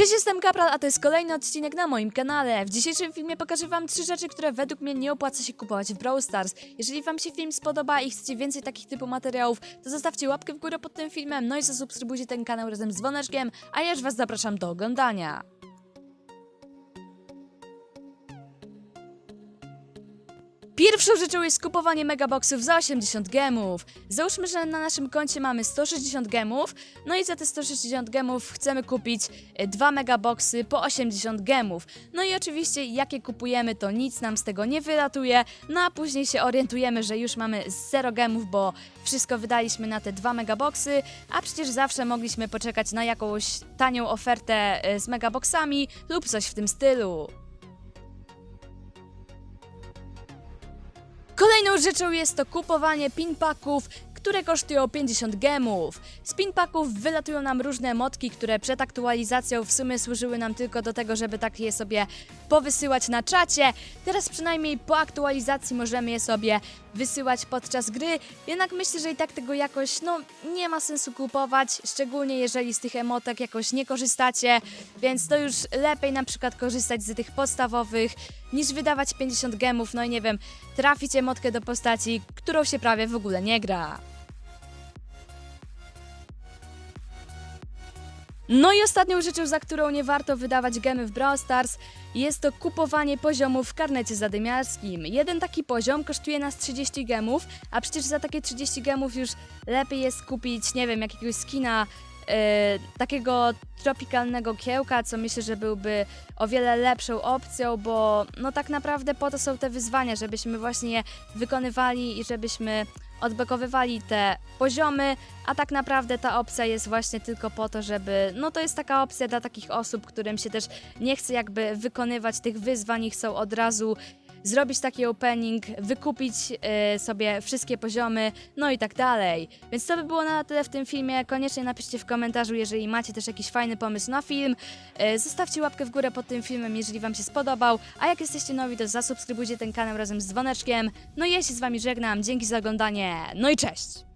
Cześć, jestem Kapral, a to jest kolejny odcinek na moim kanale. W dzisiejszym filmie pokażę wam trzy rzeczy, które według mnie nie opłaca się kupować w Brawl Stars. Jeżeli wam się film spodoba i chcecie więcej takich typu materiałów, to zostawcie łapkę w górę pod tym filmem, no i zasubskrybujcie ten kanał razem z dzwoneczkiem, a ja już was zapraszam do oglądania. Pierwszą rzeczą jest kupowanie megaboxów za 80 gemów. Załóżmy, że na naszym koncie mamy 160 gemów, no i za te 160 gemów chcemy kupić e, dwa megaboxy po 80 gemów. No i oczywiście jakie kupujemy to nic nam z tego nie wylatuje, no a później się orientujemy, że już mamy 0 gemów, bo wszystko wydaliśmy na te dwa megaboxy, a przecież zawsze mogliśmy poczekać na jakąś tanią ofertę e, z megaboxami lub coś w tym stylu. Kolejną rzeczą jest to kupowanie pinpaków, które kosztują 50 gemów. Z pinpaków wylatują nam różne motki, które przed aktualizacją w sumie służyły nam tylko do tego, żeby tak je sobie powysyłać na czacie. Teraz przynajmniej po aktualizacji możemy je sobie wysyłać podczas gry, jednak myślę, że i tak tego jakoś no nie ma sensu kupować, szczególnie jeżeli z tych emotek jakoś nie korzystacie, więc to już lepiej na przykład korzystać z tych podstawowych, niż wydawać 50 gemów, no i nie wiem, trafić emotkę do postaci, którą się prawie w ogóle nie gra. No i ostatnią rzeczą, za którą nie warto wydawać gemy w Brawl Stars, jest to kupowanie poziomów w karnecie zadymiarskim. Jeden taki poziom kosztuje nas 30 gemów, a przecież za takie 30 gemów już lepiej jest kupić, nie wiem, jakiegoś skina takiego tropikalnego kiełka, co myślę, że byłby o wiele lepszą opcją, bo no tak naprawdę po to są te wyzwania, żebyśmy właśnie je wykonywali i żebyśmy odblokowywali te poziomy, a tak naprawdę ta opcja jest właśnie tylko po to, żeby, no to jest taka opcja dla takich osób, którym się też nie chce jakby wykonywać tych wyzwań i chcą od razu zrobić taki opening, wykupić e, sobie wszystkie poziomy, no i tak dalej. Więc to by było na tyle w tym filmie. Koniecznie napiszcie w komentarzu, jeżeli macie też jakiś fajny pomysł na film. E, zostawcie łapkę w górę pod tym filmem, jeżeli Wam się spodobał. A jak jesteście nowi, to zasubskrybujcie ten kanał razem z dzwoneczkiem. No i ja się z Wami żegnam. Dzięki za oglądanie. No i cześć!